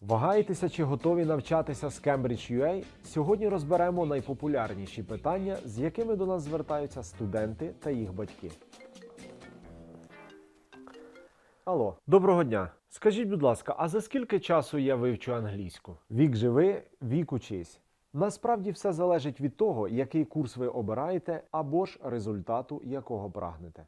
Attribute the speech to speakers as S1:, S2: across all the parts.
S1: Вагаєтеся чи готові навчатися з Cambridge UA? Сьогодні розберемо найпопулярніші питання, з якими до нас звертаються студенти та їх батьки. Алло, доброго дня. Скажіть, будь ласка, а за скільки часу я вивчу англійську? Вік живи, вік учись. Насправді все залежить від того, який курс ви обираєте, або ж результату якого прагнете.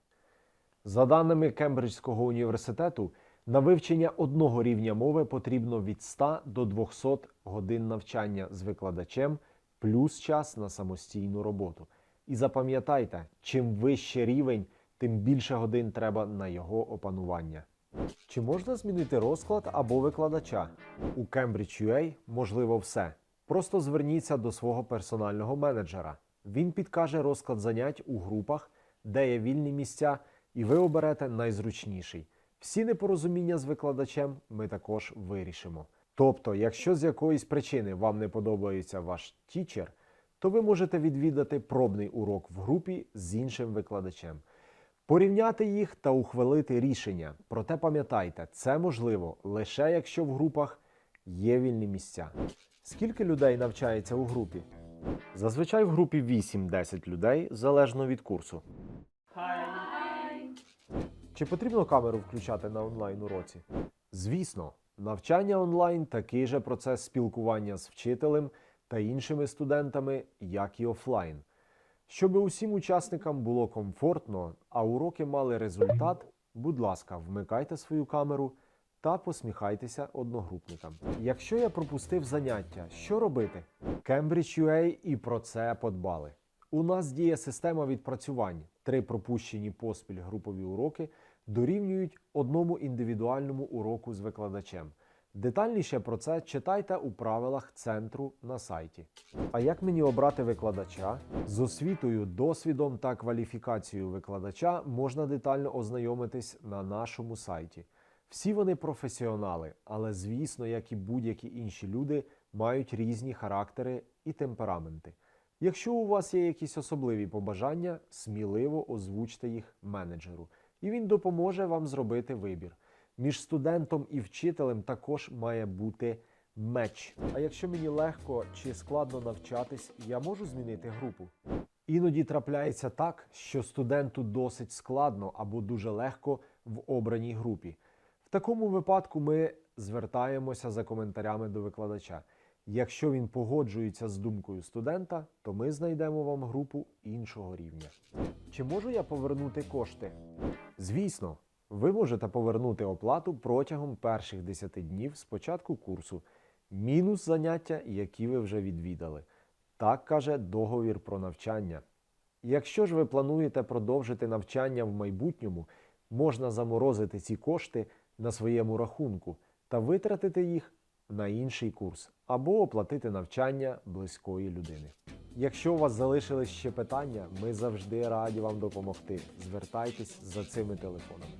S1: За даними Кембриджського університету, на вивчення одного рівня мови потрібно від 100 до 200 годин навчання з викладачем плюс час на самостійну роботу. І запам'ятайте, чим вище рівень, тим більше годин треба на його опанування. Чи можна змінити розклад або викладача? У Cambridge UA можливо все. Просто зверніться до свого персонального менеджера. Він підкаже розклад занять у групах, де є вільні місця, і ви оберете найзручніший. Всі непорозуміння з викладачем ми також вирішимо. Тобто, якщо з якоїсь причини вам не подобається ваш тічер, то ви можете відвідати пробний урок в групі з іншим викладачем. Порівняти їх та ухвалити рішення. Проте пам'ятайте, це можливо лише якщо в групах є вільні місця. Скільки людей навчається у групі? Зазвичай в групі 8-10 людей, залежно від курсу. Чи потрібно камеру включати на онлайн уроці? Звісно, навчання онлайн такий же процес спілкування з вчителем та іншими студентами, як і офлайн. Щоб усім учасникам було комфортно, а уроки мали результат, будь ласка, вмикайте свою камеру та посміхайтеся одногрупникам. Якщо я пропустив заняття, що робити? Cambridge UA і про це подбали. У нас діє система відпрацювань. Три пропущені поспіль групові уроки дорівнюють одному індивідуальному уроку з викладачем. Детальніше про це читайте у правилах центру на сайті. А як мені обрати викладача? З освітою, досвідом та кваліфікацією викладача можна детально ознайомитись на нашому сайті. Всі вони професіонали, але звісно, як і будь-які інші люди, мають різні характери і темпераменти. Якщо у вас є якісь особливі побажання, сміливо озвучте їх менеджеру, і він допоможе вам зробити вибір. Між студентом і вчителем також має бути меч. А якщо мені легко чи складно навчатись, я можу змінити групу. Іноді трапляється так, що студенту досить складно або дуже легко в обраній групі. В такому випадку ми звертаємося за коментарями до викладача. Якщо він погоджується з думкою студента, то ми знайдемо вам групу іншого рівня. Чи можу я повернути кошти? Звісно, ви можете повернути оплату протягом перших 10 днів з початку курсу, мінус заняття, які ви вже відвідали. Так каже договір про навчання. Якщо ж ви плануєте продовжити навчання в майбутньому, можна заморозити ці кошти на своєму рахунку та витратити їх на інший курс або оплатити навчання близької людини. Якщо у вас залишились ще питання, ми завжди раді вам допомогти. Звертайтесь за цими телефонами.